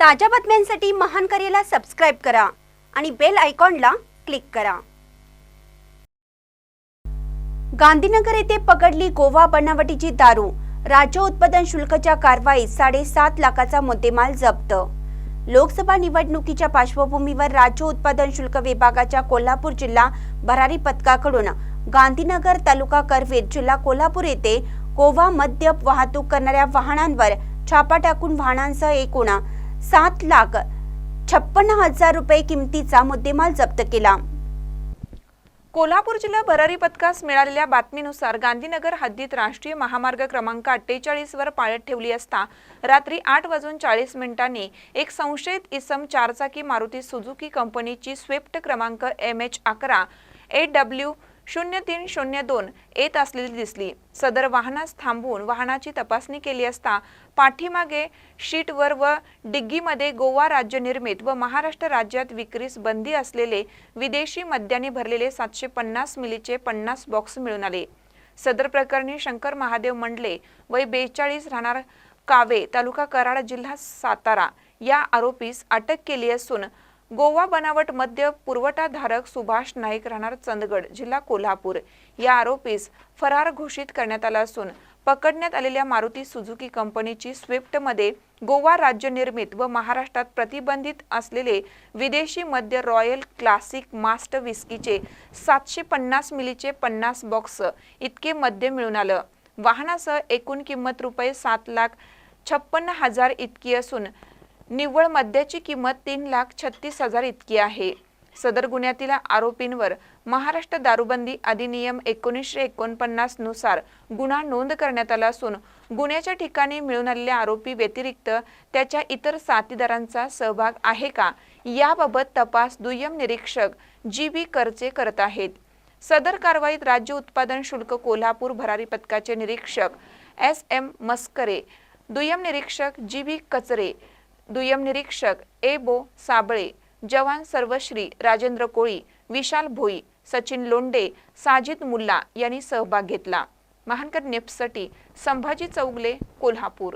ताज्या बातम्यांसाठी महान करेला सबस्क्राईब करा आणि बेल आयकॉनला क्लिक करा. गांधीनगर येथे पकडली गोवा बनावटीची दारू. राज्य उत्पादन शुल्कच्या कारवाईत साडेसात लाखाचा मुद्देमाल जप्त. लोकसभा निवडणुकीच्या पार्श्वभूमीवर राज्य उत्पादन शुल्क विभागाच्या कोल्हापूर जिल्हा भरारी पथकाकडून गांधीनगर तालुका करवीर जिल्हा कोल्हापूर येथे गोवा मद्य वाहतूक करणाऱ्या वाहनांवर छापा टाकून वाहनांसह एकूण सात लाख छप्पन्न हजार रुपये किमतीचा मुद्देमाल जप्त केला. कोल्हापूर जिल्हा भरारी पथकास मिळालेल्या बातमीनुसार गांधीनगर हद्दीत राष्ट्रीय महामार्ग क्रमांक अठ्ठेचाळीसवर पाळत ठेवली असता रात्री आठ वाजून चाळीस मिनिटांनी एक संशयित इसम चारचाकी मारुती सुझुकी कंपनीची स्विफ्ट क्रमांक एम एच अकरा ए डब्ल्यू शून्य तीन शून्य दोन येत असलेली दिसली. सदर वाहनास थांबवून वाहनाची तपासणी केली असता पाठीमागे शीटवर व डिग्गीमध्ये गोवा राज्य निर्मित व महाराष्ट्र राज्यात विक्रीस बंदी असलेले विदेशी मद्याने भरलेले सातशे पन्नास मिलीचे पन्नास बॉक्स मिळून आले. सदर प्रकरणी शंकर महादेव मंडले वय बेचाळीस राहणार कावे तालुका कराड जिल्हा सातारा या आरोपीस अटक केली असून गोवा बनावट मद्य पुरवठाधारक सुभाष नाईक राहणार चंदगड जिल्हा कोल्हापूर. या आरोपीस फरार घोषित करण्यात आला असून पकडण्यात आलेल्या मारुती सुझुकी कंपनीची स्विफ्टमध्ये गोवा राज्य निर्मित व महाराष्ट्रात प्रतिबंधित असलेले विदेशी मद्य रॉयल क्लासिक मास्ट विस्कीचे सातशे पन्नास मिलीचे पन्नास बॉक्स इतके मद्य मिळून आलं. वाहनासह एकूण किंमत रुपये सात लाख छप्पन्न हजार इतकी असून निव्वळ मद्याची किंमत तीन लाख छत्तीस हजार इतकी आहे. सदर गुन्ह्यातील आरोपींवर महाराष्ट्र दारूबंदी अधिनियम एकोणीसशे एकोणपन्नासनुसार गुन्हा नोंद करण्यात आला असून गुन्ह्याच्या ठिकाणी मिळून आलेल्या आरोपी व्यतिरिक्त त्याच्या इतर साथीदारांचा सहभाग आहे का? याबाबत तपास दुय्यम निरीक्षक जी बी करचे करत आहेत. सदर कारवाईत राज्य उत्पादन शुल्क कोल्हापूर भरारी पथकाचे निरीक्षक एस एम मस्करे दुय्यम निरीक्षक जी बी कचरे दुय्यम निरीक्षक ए बो साबळे जवान सर्वश्री राजेंद्र कोळी विशाल भोई सचिन लोंडे साजिद मुल्ला यांनी सहभाग घेतला. महानकर नेप्ससाठी संभाजी चौगले कोल्हापूर.